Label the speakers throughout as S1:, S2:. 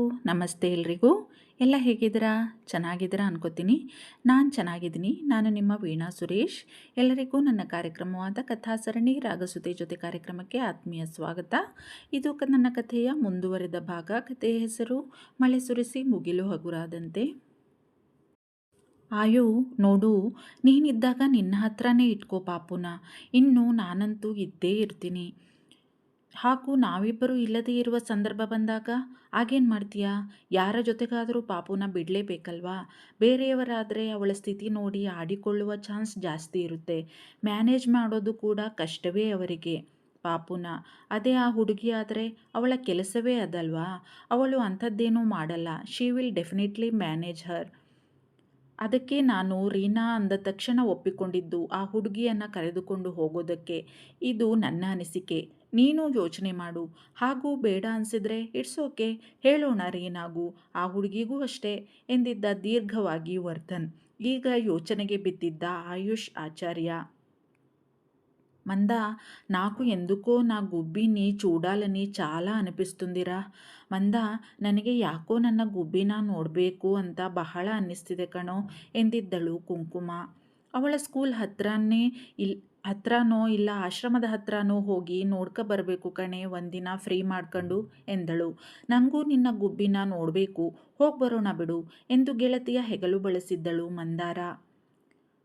S1: ನಮಸ್ತೆ ಎಲ್ರಿಗೂ. ಎಲ್ಲ ಹೇಗಿದ್ದೀರಾ? ಚೆನ್ನಾಗಿದ್ದೀರಾ ಅನ್ಕೋತೀನಿ. ನಾನು ಚೆನ್ನಾಗಿದ್ದೀನಿ. ನಾನು ನಿಮ್ಮ ವೀಣಾ ಸುರೇಶ್. ಎಲ್ಲರಿಗೂ ನನ್ನ ಕಾರ್ಯಕ್ರಮವಾದ ಕಥಾಸರಣಿ ರಾಗಸುತೆ ಜೊತೆ ಕಾರ್ಯಕ್ರಮಕ್ಕೆ ಆತ್ಮೀಯ ಸ್ವಾಗತ. ಇದು ನನ್ನ ಕಥೆಯ ಮುಂದುವರೆದ ಭಾಗ. ಕಥೆಯ ಹೆಸರು ಮಳೆ ಸುರಿಸಿ ಮುಗಿಲು ಹಗುರಾದಂತೆ. ಆಯು, ನೋಡು, ನೀನಿದ್ದಾಗ ನಿನ್ನ ಹತ್ರನೇ ಇಟ್ಕೋ ಪಾಪುನ. ಇನ್ನು ನಾನಂತೂ ಇದ್ದೇ ಇರ್ತೀನಿ. ಹಾಗೂ ನಾವಿಬ್ಬರು ಇಲ್ಲದೇ ಇರುವ ಸಂದರ್ಭ ಬಂದಾಗ ಆಗೇನು ಮಾಡ್ತೀಯಾ? ಯಾರ ಜೊತೆಗಾದರೂ ಪಾಪುನ ಬಿಡಲೇಬೇಕಲ್ವಾ? ಬೇರೆಯವರಾದರೆ ಅವಳ ಸ್ಥಿತಿ ನೋಡಿ ಆಡಿಕೊಳ್ಳುವ ಚಾನ್ಸ್ ಜಾಸ್ತಿ ಇರುತ್ತೆ. ಮ್ಯಾನೇಜ್ ಮಾಡೋದು ಕೂಡ ಕಷ್ಟವೇ ಅವರಿಗೆ, ಪಾಪುನ. ಅದೇ ಆ ಹುಡುಗಿ ಆದರೆ ಅವಳ ಕೆಲಸವೇ ಅದಲ್ವಾ? ಅವಳು ಅಂಥದ್ದೇನೂ ಮಾಡಲ್ಲ. She will definitely manage her. ಅದಕ್ಕೆ ನಾನು ರೀನಾ ಅಂದ ತಕ್ಷಣ ಒಪ್ಪಿಕೊಂಡಿದ್ದು ಆ ಹುಡುಗಿಯನ್ನು ಕರೆದುಕೊಂಡು ಹೋಗೋದಕ್ಕೆ. ಇದು ನನ್ನ ಅನಿಸಿಕೆ. ನೀನು ಯೋಚನೆ ಮಾಡು ಹಾಗೂ ಬೇಡ ಅನಿಸಿದ್ರೆ ಇಟ್ಸ್ ಓಕೆ ಹೇಳೋಣ ರೀನಾಗೂ ಆ ಹುಡುಗಿಗೂ ಅಷ್ಟೇ ಎಂದಿದ್ದ ದೀರ್ಘವಾಗಿ ವರ್ಧನ್ ಈಗ ಯೋಚನೆಗೆ ಬಿದ್ದಿದ್ದ ಆಯುಷ್ ಆಚಾರ್ಯ మంద నాకు ఎందుకో నా గుబ్బిని చూడాలని చాలా ಅನಿಪಿಸ್ತುಂದಿರಾ ಮಂದ ನನಗೆ ಯಾಕೋ ನನ್ನ ಗುಬ್ಬಿನ ನೋಡಬೇಕು ಅಂತ ಬಹಳ ಅನ್ನಿಸ್ತಿದೆ ಕಣೋ ಎಂದಿದ್ದಳು ಕುಂಕುಮ ಅವಳ ಸ್ಕೂಲ್ ಹತ್ರನೇ ಇಲ್, ಹತ್ರನೋ ಇಲ್ಲ ಆಶ್ರಮದ ಹತ್ರನೋ ಹೋಗಿ ನೋಡ್ಕ ಬರಬೇಕು ಕಣೆ, ಒಂದಿನ ಫ್ರೀ ಮಾಡ್ಕೊಂಡು ಎಂದಳು. ನನಗೂ ನಿನ್ನ ಗುಬ್ಬಿನ ನೋಡಬೇಕು, ಹೋಗಿ ಬರೋಣ ಬಿಡು ಎಂದು ಗೆಳತಿಯ ಹೆಗಲು ಬಳಸಿದ್ದಳು ಮಂದಾರ.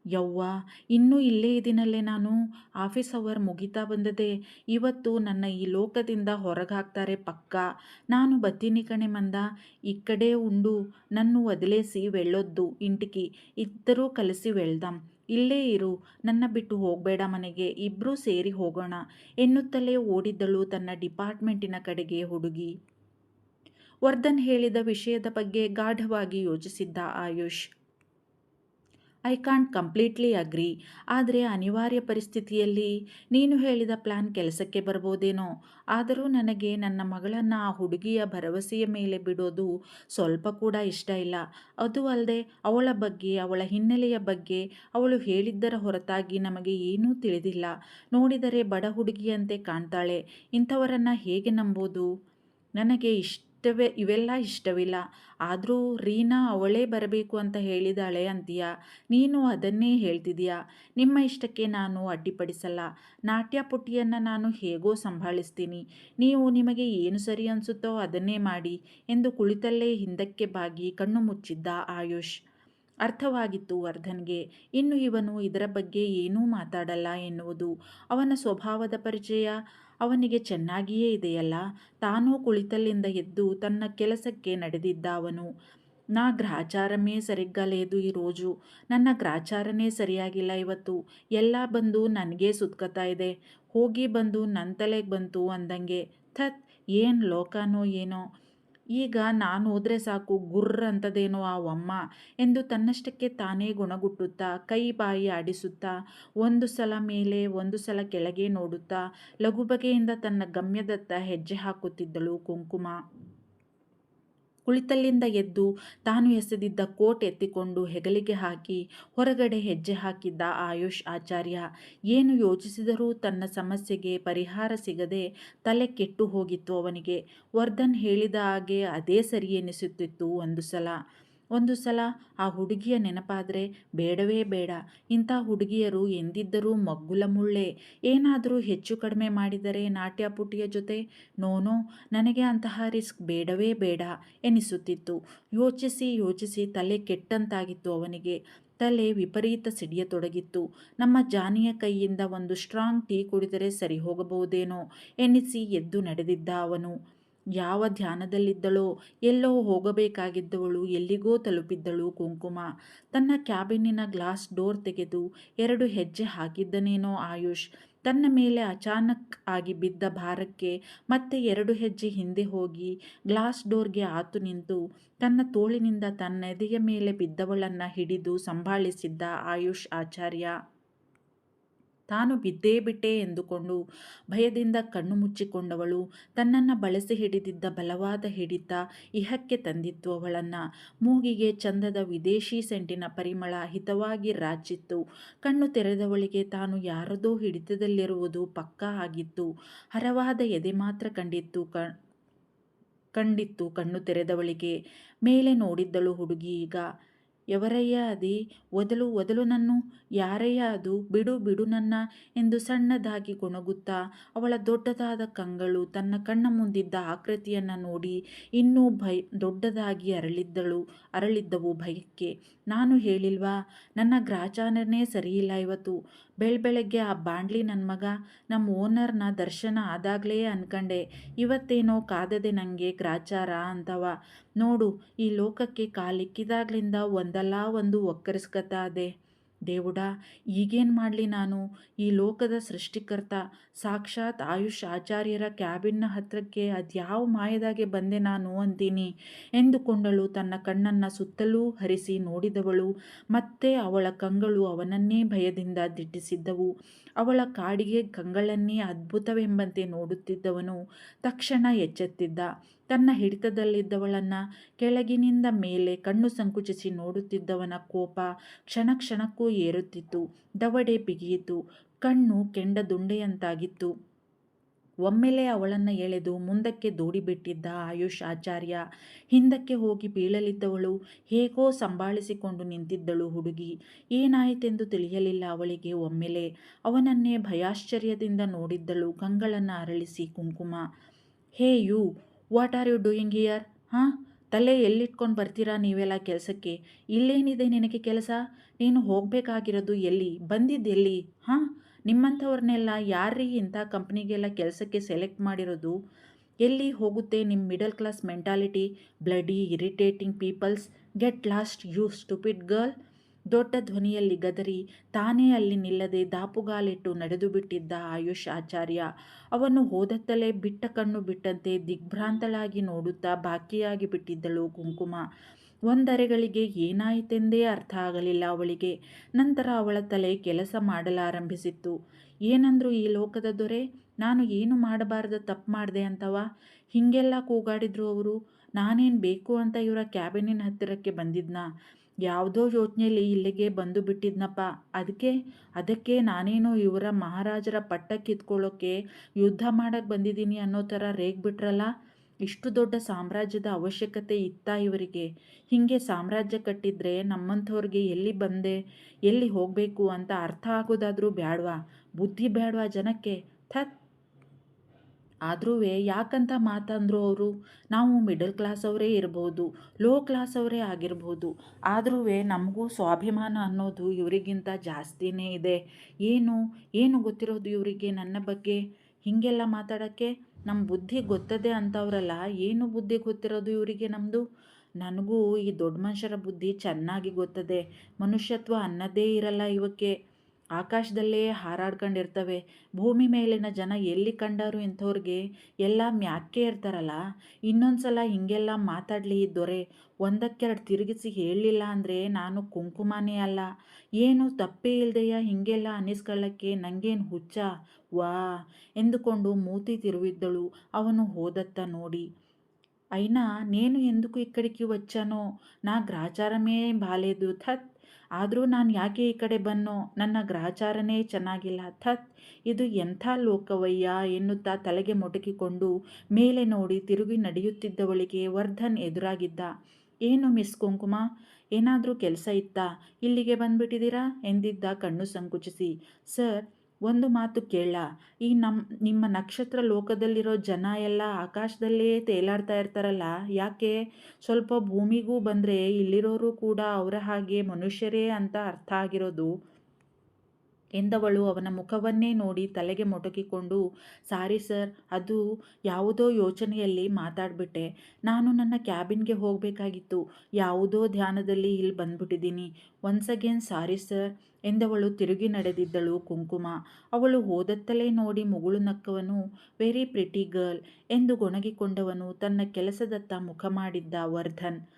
S1: ಯವ್ವ, ಇನ್ನೂ ಇಲ್ಲೇ ಇದಿನಲ್ಲೇ ನಾನು ಆಫೀಸ್ ಅವರ್ ಮುಗಿತಾ ಬಂದದೆ, ಇವತ್ತು ನನ್ನ ಈ ಲೋಕದಿಂದ ಹೊರಗೆ ಹಾಕ್ತಾರೆ ಪಕ್ಕ. ನಾನು ಬತ್ತೀನಿ ಕಣೆ ಮಂದ, ಈ ಕಡೆ ಉಂಡು, ನನ್ನ ಒದಲೇಸಿ ವೆಳ್ಳೊದ್ದು, ಇಂಟಿಕಿ, ಇದ್ದರೂ ಕಲಸಿ ವೆಳ್ದಾಂ. ಇಲ್ಲೇ ಇರು, ನನ್ನ ಬಿಟ್ಟು ಹೋಗಬೇಡ ಮನೆಗೆ ಇಬ್ಬರೂ ಸೇರಿ ಹೋಗೋಣ, ಎನ್ನುತ್ತಲೇ ಓಡಿದ್ದಳು ತನ್ನ ಡಿಪಾರ್ಟ್ಮೆಂಟಿನ ಕಡೆಗೆ ಹುಡುಗಿ. ವರ್ಧನ್ ಹೇಳಿದ ವಿಷಯದ ಬಗ್ಗೆ ಗಾಢವಾಗಿ ಯೋಚಿಸಿದ್ದ Ayush. I can't completely agree ಆದರೆ ಅನಿವಾರ್ಯ ಪರಿಸ್ಥಿತಿಯಲ್ಲಿ ನೀನು ಹೇಳಿದ ಪ್ಲ್ಯಾನ್ ಕೆಲಸಕ್ಕೆ ಬರ್ಬೋದೇನೋ? ಆದರೂ ನನಗೆ ನನ್ನ ಮಗಳನ್ನು ಆ ಹುಡುಗಿಯ ಭರವಸೆಯ ಮೇಲೆ ಬಿಡೋದು ಸ್ವಲ್ಪ ಕೂಡ ಇಷ್ಟ ಇಲ್ಲ. ಅದು ಅಲ್ಲದೆ ಅವಳ ಬಗ್ಗೆ, ಅವಳ ಹಿನ್ನೆಲೆಯ ಬಗ್ಗೆ ಅವಳು ಹೇಳಿದ್ದರ ಹೊರತಾಗಿ ನಮಗೆ ಏನೂ ತಿಳಿದಿಲ್ಲ. ನೋಡಿದರೆ ಬಡ ಹುಡುಗಿಯಂತೆ ಕಾಣ್ತಾಳೆ. ಇಂಥವರನ್ನು ಹೇಗೆ ನಂಬೋದು? ನನಗೆ ಇಷ್ಟ ಇಷ್ಟವೇ, ಇವೆಲ್ಲ ಇಷ್ಟವಿಲ್ಲ. ಆದರೂ ರೀನಾ ಅವಳೇ ಬರಬೇಕು ಅಂತ ಹೇಳಿದಾಳೆ ಅಂತೀಯ? ನೀನು ಅದನ್ನೇ ಹೇಳ್ತಿದೀಯಾ? ನಿಮ್ಮ ಇಷ್ಟಕ್ಕೆ ನಾನು ಅಡ್ಡಿಪಡಿಸಲ್ಲ. ನಾಟ್ಯ ಪುಟ್ಟಿಯನ್ನು ನಾನು ಹೇಗೋ ಸಂಭಾಳಿಸ್ತೀನಿ. ನೀವು ನಿಮಗೆ ಏನು ಸರಿ ಅನಿಸುತ್ತೋ ಅದನ್ನೇ ಮಾಡಿ ಎಂದು ಕುಳಿತಲ್ಲೇ ಹಿಂದಕ್ಕೆ ಬಾಗಿ ಕಣ್ಣು ಮುಚ್ಚಿದ್ದ ಆಯುಷ್. ಅರ್ಥವಾಗಿತ್ತು ವರ್ಧನ್ಗೆ. ಇನ್ನು ಇವನು ಇದರ ಬಗ್ಗೆ ಏನೂ ಮಾತಾಡಲ್ಲ ಎನ್ನುವುದು. ಅವನ ಸ್ವಭಾವದ ಪರಿಚಯ ಅವನಿಗೆ ಚೆನ್ನಾಗಿಯೇ ಇದೆಯಲ್ಲ? ತಾನೂ ಕುಳಿತಲ್ಲಿಂದ ಎದ್ದು ತನ್ನ ಕೆಲಸಕ್ಕೆ ನಡೆದಿದ್ದ ಅವನು. ನಾ ಗ್ರಾಚಾರಮೇ ಸರಿಗ್ಗಾ ಲೇದು ಈ ರೋಜು. ನನ್ನ ಗ್ರಾಚಾರನೇ ಸರಿಯಾಗಿಲ್ಲ ಇವತ್ತು. ಎಲ್ಲ ಬಂದು ನನಗೆ ಸುತ್ಕತಾ ಇದೆ. ಹೋಗಿ ಬಂದು ನನ್ನ ತಲೆಗೆ ಬಂತು ಅಂದಂಗೆ ಥತ್, ಏನು ಲೋಕನೋ ಏನೋ. ಈಗ ನಾನು ಹೋದರೆ ಸಾಕು ಗುರ್ರ ಅಂತದೇನೋ ಆ ಅಮ್ಮ ಎಂದು ತನ್ನಷ್ಟಕ್ಕೆ ತಾನೇ ಗುಣಗುಟ್ಟುತ್ತಾ, ಕೈ ಬಾಯಿ ಆಡಿಸುತ್ತಾ, ಒಂದು ಸಲ ಮೇಲೆ ಒಂದು ಸಲ ಕೆಳಗೆ ನೋಡುತ್ತಾ ಲಘು ಬಗೆಯಿಂದ ತನ್ನ ಗಮ್ಯದತ್ತ ಹೆಜ್ಜೆ ಹಾಕುತ್ತಿದ್ದಳು ಕುಂಕುಮ. ಕುಳಿತಲ್ಲಿಂದ ಎದ್ದು ತಾನು ಎಸೆದಿದ್ದ ಕೋಟ್ ಎತ್ತಿಕೊಂಡು ಹೆಗಲಿಗೆ ಹಾಕಿ ಹೊರಗಡೆ ಹೆಜ್ಜೆ ಹಾಕಿದ್ದ ಆಯುಷ್ ಆಚಾರ್ಯ, ಏನು ಯೋಚಿಸಿದರೂ ತನ್ನ ಸಮಸ್ಯೆಗೆ ಪರಿಹಾರ ಸಿಗದೆ ತಲೆ ಕೆಟ್ಟು ಹೋಗಿತ್ತು ಅವನಿಗೆ. ವರ್ಧನ್ ಹೇಳಿದ ಹಾಗೆ ಅದೇ ಸರಿ ಎನಿಸುತ್ತಿತ್ತು ಒಂದು ಸಲ. ಒಂದು ಸಲ ಆ ಹುಡುಗಿಯ ನೆನಪಾದರೆ, ಬೇಡವೇ ಬೇಡ, ಇಂಥ ಹುಡುಗಿಯರು ಎಂದಿದ್ದರೂ ಮಗ್ಗುಲ ಮುಳ್ಳೆ, ಏನಾದರೂ ಹೆಚ್ಚು ಕಡಿಮೆ ಮಾಡಿದರೆ ನಾಟ್ಯಪುಟಿಯ ಜೊತೆ? ನೋನೋ, ನನಗೆ ಅಂತಹ ರಿಸ್ಕ್ ಬೇಡವೇ ಬೇಡ, ಎನಿಸುತ್ತಿತ್ತು. ಯೋಚಿಸಿ ಯೋಚಿಸಿ ತಲೆ ಕೆಟ್ಟಂತಾಗಿತ್ತು ಅವನಿಗೆ. ತಲೆ ವಿಪರೀತ ಸಿಡಿಯತೊಡಗಿತ್ತು. ನಮ್ಮ ಜಾನಿಯ ಕೈಯಿಂದ ಒಂದು ಸ್ಟ್ರಾಂಗ್ ಟೀ ಕುಡಿದರೆ ಸರಿ ಹೋಗಬಹುದೇನೋ? ಎನ್ನಿಸಿ ಎದ್ದು ನಡೆದಿದ್ದ ಅವನು. ಯಾವ ಧ್ಯಾನದಲ್ಲಿದ್ದಳೋ ಎಲ್ಲೋ ಹೋಗಬೇಕಾಗಿದ್ದವಳು ಎಲ್ಲಿಗೋ ತಲುಪಿದ್ದಳು ಕುಂಕುಮ. ತನ್ನ ಕ್ಯಾಬಿನ್ನಿನ ಗ್ಲಾಸ್ ಡೋರ್ ತೆಗೆದು ಎರಡು ಹೆಜ್ಜೆ ಹಾಕಿದ್ದನೇನೋ ಆಯುಷ್. ತನ್ನ ಮೇಲೆ ಅಚಾನಕ್ ಆಗಿ ಬಿದ್ದ ಭಾರಕ್ಕೆ ಮತ್ತೆ ಎರಡು ಹೆಜ್ಜೆ ಹಿಂದೆ ಹೋಗಿ ಗ್ಲಾಸ್ ಡೋರ್ಗೆ ಆತು ನಿಂತು ತನ್ನ ತೋಳಿನಿಂದ ತನ್ನ ಎದೆಯ ಮೇಲೆ ಬಿದ್ದವಳನ್ನು ಹಿಡಿದು ಸಂಭಾಳಿಸಿದ್ದ ಆಯುಷ್ ಆಚಾರ್ಯ. ತಾನು ಬಿದ್ದೇ ಬಿಟ್ಟೆ ಎಂದುಕೊಂಡು ಭಯದಿಂದ ಕಣ್ಣು ಮುಚ್ಚಿಕೊಂಡವಳು ತನ್ನನ್ನು ಬಳಸಿ ಹಿಡಿದಿದ್ದ ಬಲವಾದ ಹಿಡಿತ ಇಹಕ್ಕೆ ತಂದಿತ್ತು ಅವಳನ್ನು. ಮೂಗಿಗೆ ಚಂದದ ವಿದೇಶಿ ಸೆಂಟಿನ ಪರಿಮಳ ಹಿತವಾಗಿ ರಾಚಿತ್ತು. ಕಣ್ಣು ತೆರೆದವಳಿಗೆ ತಾನು ಯಾರದೋ ಹಿಡಿತದಲ್ಲಿರುವುದು ಪಕ್ಕಾ ಆಗಿತ್ತು. ಹರವಾದ ಎದೆ ಮಾತ್ರ ಕಂಡಿತ್ತು ಕಂಡಿತ್ತು ಕಣ್ಣು ತೆರೆದವಳಿಗೆ. ಮೇಲೆ ನೋಡಿದ್ದಳು ಹುಡುಗಿ ಈಗ. ಎವರಯ್ಯ ಅದಿ ಒದಲು ಒದಲು ನನ್ನು ಯಾರಯ್ಯ ಅದು ಬಿಡು ಬಿಡು ನನ್ನ ಎಂದು ಸಣ್ಣದಾಗಿ ಗೊಣಗುತ್ತಾ, ಅವಳ ದೊಡ್ಡದಾದ ಕಂಗಳು ತನ್ನ ಕಣ್ಣ ಮುಂದಿದ್ದ ಆಕೃತಿಯನ್ನು ನೋಡಿ ಇನ್ನೂ ಭಯ, ದೊಡ್ಡದಾಗಿ ಅರಳಿದ್ದಳು, ಅರಳಿದ್ದವು ಭಯಕ್ಕೆ. ನಾನು ಹೇಳಿಲ್ವಾ? ನನ್ನ ಗ್ರಾಚಾರನೇ ಸರಿಯಿಲ್ಲ ಇವತ್ತು. ಬೆಳಬೆಳಗ್ಗೆ ಆ ಬಾಂಡ್ಲಿ ನನ್ನ ಮಗ ನಮ್ಮ ಓನರ್ನ ದರ್ಶನ ಆದಾಗಲೇ ಅನ್ಕಂಡೆ. ಇವತ್ತೇನೋ ಕಾದದೆ ನನಗೆ ಗ್ರಾಚಾರ ಅಂತವ. ನೋಡು, ಈ ಲೋಕಕ್ಕೆ ಕಾಲಿಕ್ಕಿದಾಗ್ಲಿಂದ ಒಂದಲ್ಲ ಒಂದು ಒಕ್ಕರಿಸ್ಕತಾದೆ ದೇವುಡ, ಈಗೇನು ಮಾಡಲಿ ನಾನು? ಈ ಲೋಕದ ಸೃಷ್ಟಿಕರ್ತ, ಸಾಕ್ಷಾತ್ ಆಯುಷ್ ಆಚಾರ್ಯರ ಕ್ಯಾಬಿನ್ನ ಹತ್ರಕ್ಕೆ ಅದ್ಯಾವ ಮಾಯದಾಗೆ ಬಂದೆ ನಾನು ಅಂತೀನಿ? ಎಂದುಕೊಂಡಳು ತನ್ನ ಕಣ್ಣನ್ನು ಸುತ್ತಲೂ ಹರಿಸಿ ನೋಡಿದವಳು. ಮತ್ತೆ ಅವಳ ಕಂಗಳು ಅವನನ್ನೇ ಭಯದಿಂದ ದಿಟ್ಟಿಸಿದ್ದವು. ಅವಳ ಕಾಡಿಗೆ ಕಂಗಳನ್ನೇ ಅದ್ಭುತವೆಂಬಂತೆ ನೋಡುತ್ತಿದ್ದವನು. ತಕ್ಷಣ ಎಚ್ಚೆತ್ತಿದ್ದ. ತನ್ನ ಹಿಡಿತದಲ್ಲಿದ್ದವಳನ್ನು ಕೆಳಗಿನಿಂದ ಮೇಲೆ ಕಣ್ಣು ಸಂಕುಚಿಸಿ ನೋಡುತ್ತಿದ್ದವನ ಕೋಪ ಕ್ಷಣ ಕ್ಷಣಕ್ಕೂ ಏರುತ್ತಿತ್ತು. ದವಡೆ ಬಿಗಿಯಿತು. ಕಣ್ಣು ಕೆಂಡ ದುಂಡೆಯಂತಾಗಿತ್ತು ಒಮ್ಮೆಲೆ ಅವಳನ್ನು ಎಳೆದು ಮುಂದಕ್ಕೆ ದೂಡಿಬಿಟ್ಟಿದ್ದ ಆಯುಷ್ ಆಚಾರ್ಯ. ಹಿಂದಕ್ಕೆ ಹೋಗಿ ಬೀಳಲಿದ್ದವಳು ಹೇಗೋ ಸಂಭಾಳಿಸಿಕೊಂಡು ನಿಂತಿದ್ದಳು ಹುಡುಗಿ. ಏನಾಯಿತೆಂದು ತಿಳಿಯಲಿಲ್ಲ ಅವಳಿಗೆ ಒಮ್ಮೆಲೆ. ಅವನನ್ನೇ ಭಯಾಶ್ಚರ್ಯದಿಂದ ನೋಡಿದ್ದಳು. ಕಂಗಳನ್ನು ಅರಳಿಸಿ ಕುಂಕುಮ. Hey you what are you doing here ಹಾಂ? ತಲೆ ಎಲ್ಲಿಟ್ಕೊಂಡು ಬರ್ತೀರಾ ನೀವೆಲ್ಲ ಕೆಲಸಕ್ಕೆ? ಇಲ್ಲೇನಿದೆ ನಿನಗೆ ಕೆಲಸ? ನೀನು ಹೋಗಬೇಕಾಗಿರೋದು ಎಲ್ಲಿ? ಬಂದಿದ್ದೆಲ್ಲಿ ಹಾಂ? ನಿಮ್ಮಂಥವ್ರನ್ನೆಲ್ಲ ಯಾರೀ ಇಂಥ ಕಂಪ್ನಿಗೆಲ್ಲ ಕೆಲಸಕ್ಕೆ ಸೆಲೆಕ್ಟ್ ಮಾಡಿರೋದು? ಎಲ್ಲಿ ಹೋಗುತ್ತೆ ನಿಮ್ಮ middle class mentality? Bloody, irritating peoples? Get lost, you stupid girl. ದೊಡ್ಡ ಧ್ವನಿಯಲ್ಲಿ ಗದರಿ, ತಾನೇ ಅಲ್ಲಿ ನಿಲ್ಲದೆ ದಾಪುಗಾಲಿಟ್ಟು ನಡೆದು ಬಿಟ್ಟಿದ್ದ ಆಯುಷ್ ಆಚಾರ್ಯ. ಅವನು ಹೋದತ್ತಲೇ ಬಿಟ್ಟ ಕಣ್ಣು ಬಿಟ್ಟಂತೆ ದಿಗ್ಭ್ರಾಂತಳಾಗಿ ನೋಡುತ್ತಾ ಬಾಕಿಯಾಗಿ ಬಿಟ್ಟಿದ್ದಳು ಕುಂಕುಮ. ಒಂದರೆಗಳಿಗೆ ಏನಾಯಿತೆಂದೇ ಅರ್ಥ ಆಗಲಿಲ್ಲ ಅವಳಿಗೆ. ನಂತರ ಅವಳ ತಲೆ ಕೆಲಸ ಮಾಡಲಾರಂಭಿಸಿತ್ತು. ಏನಂದ್ರು ಈ ಲೋಕದ ದೊರೆ? ನಾನು ಏನು ಮಾಡಬಾರ್ದ ತಪ್ಪು ಮಾಡಿದೆ ಅಂತವ? ಹೀಗೆಲ್ಲ ಕೂಗಾಡಿದ್ರು ಅವರು? ನಾನೇನು ಬೇಕು ಅಂತ ಇವರ ಕ್ಯಾಬಿನಿನ ಹತ್ತಿರಕ್ಕೆ ಬಂದಿದ್ನಾ? ಯಾವುದೋ ಯೋಚನೆಯಲ್ಲಿ ಇಲ್ಲಿಗೆ ಬಂದು ಬಿಟ್ಟಿದ್ನಪ್ಪ. ಅದಕ್ಕೆ ಅದಕ್ಕೆ ನಾನೇನು ಇವರ ಮಹಾರಾಜರ ಪಟ್ಟ ಕಿತ್ಕೊಳ್ಳೋಕ್ಕೆ ಯುದ್ಧ ಮಾಡಕ್ಕೆ ಬಂದಿದ್ದೀನಿ ಅನ್ನೋ ಥರ ರೇಗ್ಬಿಟ್ರಲ್ಲ ಇಷ್ಟು ದೊಡ್ಡ ಸಾಮ್ರಾಜ್ಯದ ಅವಶ್ಯಕತೆ ಇತ್ತಾ ಇವರಿಗೆ? ಹೀಗೆ ಸಾಮ್ರಾಜ್ಯ ಕಟ್ಟಿದ್ರೆ ನಮ್ಮಂಥವ್ರಿಗೆ ಎಲ್ಲಿ ಬಂದೆ, ಎಲ್ಲಿ ಹೋಗಬೇಕು ಅಂತ ಅರ್ಥ ಆಗೋದಾದರೂ ಬ್ಯಾಡ್ವಾ? ಬುದ್ಧಿ ಬ್ಯಾಡ್ವಾ ಜನಕ್ಕೆ? ಥತ್! ಆದ್ರೂ ಯಾಕಂತ ಮಾತಂದ್ರು ಅವರು, ನಾವು ಮಿಡಲ್ ಕ್ಲಾಸ್ ಅವರೇ ಇರ್ಬೋದು ಲೋ ಕ್ಲಾಸ್ ಅವರೇ ಆಗಿರ್ಬೋದು. ಆದ್ರೂ ನಮಗೂ ಸ್ವಾಭಿಮಾನ ಅನ್ನೋದು ಇವರಿಗಿಂತ ಜಾಸ್ತಿನೇ ಇದೆ. ಏನು ಏನು ಗೊತ್ತಿರೋದು ಇವರಿಗೆ ನನ್ನ ಬಗ್ಗೆ? ಹೀಗೆಲ್ಲ ಮಾತಾಡೋಕ್ಕೆ ನಮ್ಮ ಬುದ್ಧಿ ಗೊತ್ತದೆ ಅಂತವ್ರಲ್ಲ, ಏನು ಬುದ್ಧಿ ಗೊತ್ತಿರೋದು ಇವರಿಗೆ ನಮ್ಮದು ನನಗೂ ಈ ದೊಡ್ಡ ಮನುಷ್ಯರ ಬುದ್ಧಿ ಚೆನ್ನಾಗಿ ಗೊತ್ತದೆ. ಮನುಷ್ಯತ್ವ ಅನ್ನೋದೇ ಇರಲ್ಲ ಇವಕ್ಕೆ. ಆಕಾಶದಲ್ಲೇ ಹಾರಾಡ್ಕೊಂಡಿರ್ತವೆ ಭೂಮಿ ಮೇಲಿನ ಜನ ಎಲ್ಲಿ ಕಂಡಾರು ಇಂಥವ್ರಿಗೆ ಎಲ್ಲ ಮ್ಯಾಕೆ ಇರ್ತಾರಲ್ಲ ಇನ್ನೊಂದು ಸಲ ಹೀಗೆಲ್ಲ ಮಾತಾಡಲಿ ದೊರೆ ಒಂದಕ್ಕೆರಡು ತಿರುಗಿಸಿ ಹೇಳಲಿಲ್ಲ ಅಂದರೆ ನಾನು ಕುಂಕುಮನೇ ಅಲ್ಲ ಏನು ತಪ್ಪೇ ಇಲ್ದೆಯ ಹೀಗೆಲ್ಲ ಅನ್ನಿಸ್ಕೊಳ್ಳೋಕ್ಕೆ ನನಗೇನು ಹುಚ್ಚ ವಾ ಎಂದುಕೊಂಡು ಮೂತಿ ತಿರುವಿದ್ದಳು ಅವನು ಹೋದತ್ತ ನೋಡಿ అయినా నేను ఎందుకు ఇక్కడికి వచ్చానో నా గ్రాచారమే బాలేదు ಥತ್ ಆದರೂ ನಾನು ಯಾಕೆ ಈ ಕಡೆ ಬನ್ನೋ ನನ್ನ ಗ್ರಹಚಾರನೇ ಚೆನ್ನಾಗಿಲ್ಲ. ಥತ್, ಇದು ಎಂಥ ಲೋಕವಯ್ಯ ಎನ್ನುತ್ತಾ ತಲೆಗೆ ಮೊಟಕಿಕೊಂಡು ಮೇಲೆ ನೋಡಿ ತಿರುಗಿ ನಡೆಯುತ್ತಿದ್ದವಳಿಗೆ ವರ್ಧನ್ ಎದುರಾಗಿದ್ದ. ಏನು ಮಿಸ್ ಕುಂಕುಮ? ಏನಾದರೂ ಕೆಲಸ ಇತ್ತಾ? ಇಲ್ಲಿಗೆ ಬಂದುಬಿಟ್ಟಿದ್ದೀರಾ? ಎಂದಿದ್ದ ಕಣ್ಣು ಸಂಕುಚಿಸಿ. ಸರ್ ಒಂದು ಮಾತು ಕೇಳ. ಈ ನಮ್ಮ ನಿಮ್ಮ ನಕ್ಷತ್ರ ಲೋಕದಲ್ಲಿರೋ ಜನ ಎಲ್ಲ ಆಕಾಶದಲ್ಲೇ ತೇಲಾಡ್ತಾ ಇರ್ತಾರಲ್ಲ, ಯಾಕೆ? ಸ್ವಲ್ಪ ಭೂಮಿಗೂ ಬಂದರೆ ಇಲ್ಲಿರೋರು ಕೂಡ ಅವರ ಹಾಗೆ ಮನುಷ್ಯರೇ ಅಂತ ಅರ್ಥ ಆಗಿರೋದು. ಎಂದವಳು. ಅವನ ಮುಖವನ್ನೇ ನೋಡಿ ತಲೆಗೆ ಮೊಟಕಿಕೊಂಡು, ಸಾರಿ ಸರ್, ಅದು ಯಾವುದೋ ಯೋಚನೆಯಲ್ಲಿ ಮಾತಾಡ್ಬಿಟ್ಟೆ. ನಾನು ನನ್ನ ಕ್ಯಾಬಿನ್ಗೆ ಹೋಗಬೇಕಾಗಿತ್ತು. ಯಾವುದೋ ಧ್ಯಾನದಲ್ಲಿ ಇಲ್ಲಿ ಬಂದ್ಬಿಟ್ಟಿದ್ದೀನಿ. ಒನ್ಸ್ ಅಗೇನ್ ಸಾರಿ ಸರ್, ಎಂದವಳು ತಿರುಗಿ ನಡೆದಿದ್ದಳು ಕುಂಕುಮ. ಅವಳು ಹೋದತ್ತಲೇ ನೋಡಿ ಮುಗುಳು ನಕ್ಕವನು, ವೆರಿ ಪ್ರಿಟಿ ಗರ್ಲ್, ಎಂದು ಗೊಣಗಿಕೊಂಡವನು ತನ್ನ ಕೆಲಸದತ್ತ ಮುಖ ಮಾಡಿದ್ದ ವರ್ಧನ್.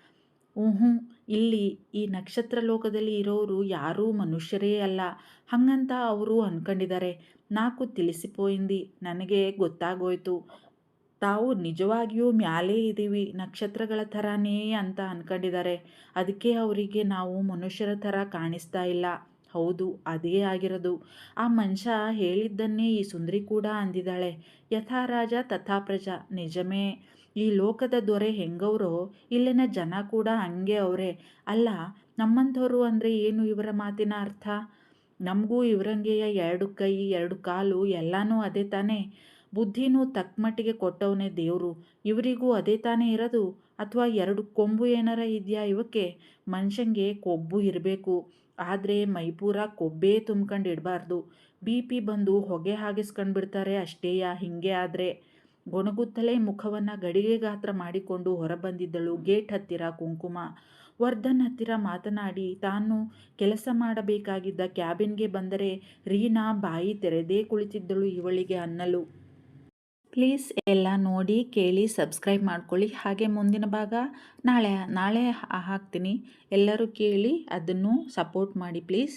S1: ಊಹು ಇಲ್ಲಿ ಈ ನಕ್ಷತ್ರ ಲೋಕದಲ್ಲಿ ಇರೋರು ಯಾರೂ ಮನುಷ್ಯರೇ ಅಲ್ಲ. ಹಂಗಂತ ಅವರು ಅಂದ್ಕೊಂಡಿದ್ದಾರೆ ನಾಕು ತಿಳಿಸಿಪೋಯಿಂದಿ ನನಗೆ ಗೊತ್ತಾಗೋಯ್ತು. ತಾವು ನಿಜವಾಗಿಯೂ ಮ್ಯಾಲೇ ಇದ್ದೀವಿ ನಕ್ಷತ್ರಗಳ ಥರನೇ ಅಂತ ಅಂದ್ಕೊಂಡಿದ್ದಾರೆ ಅದಕ್ಕೆ ಅವರಿಗೆ ನಾವು ಮನುಷ್ಯರ ಥರ ಕಾಣಿಸ್ತಾ ಇಲ್ಲ. ಹೌದು, ಅದೇ ಆಗಿರೋದು. ಆ ಮನುಷ್ಯ ಹೇಳಿದ್ದನ್ನೇ ಈ ಸುಂದರಿ ಕೂಡ ಅಂದಿದ್ದಾಳೆ. ಯಥಾ ರಾಜ, ತಥಾ ಪ್ರಜಾ. ನಿಜಮೇ. ಈ ಲೋಕದ ದೊರೆ ಹೆಂಗವರೋ? ಇಲ್ಲಿನ ಜನ ಕೂಡ ಹಂಗೆ ಅವರೇ. ಅಲ್ಲ, ನಮ್ಮಂಥವ್ರು ಅಂದರೆ ಏನು ಇವರ ಮಾತಿನ ಅರ್ಥ? ನಮಗೂ ಇವರಂಗೆಯ ಎರಡು ಕೈ, ಎರಡು ಕಾಲು ಎಲ್ಲನೂ ಅದೇ ತಾನೇ. ಬುದ್ಧಿನೂ ತಕ್ಕಮಟ್ಟಿಗೆ ಕೊಟ್ಟವನೇ ದೇವರು. ಇವರಿಗೂ ಅದೇ ತಾನೇ ಇರೋದು? ಅಥವಾ ಎರಡು ಕೊಂಬು ಏನಾರ ಇದೆಯಾ ಇವಕ್ಕೆ? ಮನುಷ್ಯಂಗೆ ಕೊಬ್ಬು ಇರಬೇಕು. ಆದರೆ ಮೈಪೂರ ಕೊಬ್ಬೇ ತುಂಬ್ಕೊಂಡು ಇಡಬಾರ್ದು. ಬಿ ಪಿ ಬಂದು ಹೊಗೆ ಹಾಗಿಸ್ಕೊಂಡ್ಬಿಡ್ತಾರೆ ಅಷ್ಟೇಯಾ ಹಿಂಗೆ ಆದರೆ? ಗೊಣಗುತ್ತಲೇ ಮುಖವನ್ನು ಗಡಿಗೆ ಗಾತ್ರ ಮಾಡಿಕೊಂಡು ಹೊರಬಂದಿದ್ದಳು. ಗೇಟ್ ಹತ್ತಿರ ಕುಂಕುಮ. ವರ್ಧನ್ ಹತ್ತಿರ ಮಾತನಾಡಿ, ತಾನು ಕೆಲಸ ಮಾಡಬೇಕಾಗಿದ್ದ ಕ್ಯಾಬಿನ್ಗೆ ಬಂದರೆ ರೀನಾ ಬಾಯಿ ತೆರೆದೇ ಕುಳಿತಿದ್ದಳು ಇವಳಿಗೆ ಅನ್ನಲು. ಪ್ಲೀಸ್ ಎಲ್ಲ ನೋಡಿ ಕೇಳಿ ಸಬ್ಸ್ಕ್ರೈಬ್ ಮಾಡ್ಕೊಳ್ಳಿ. ಹಾಗೆ ಮುಂದಿನ ಭಾಗ ನಾಳೆ ನಾಳೆ ಹಾಕ್ತೀನಿ. ಎಲ್ಲರೂ ಕೇಳಿ ಅದನ್ನು ಸಪೋರ್ಟ್ ಮಾಡಿ ಪ್ಲೀಸ್.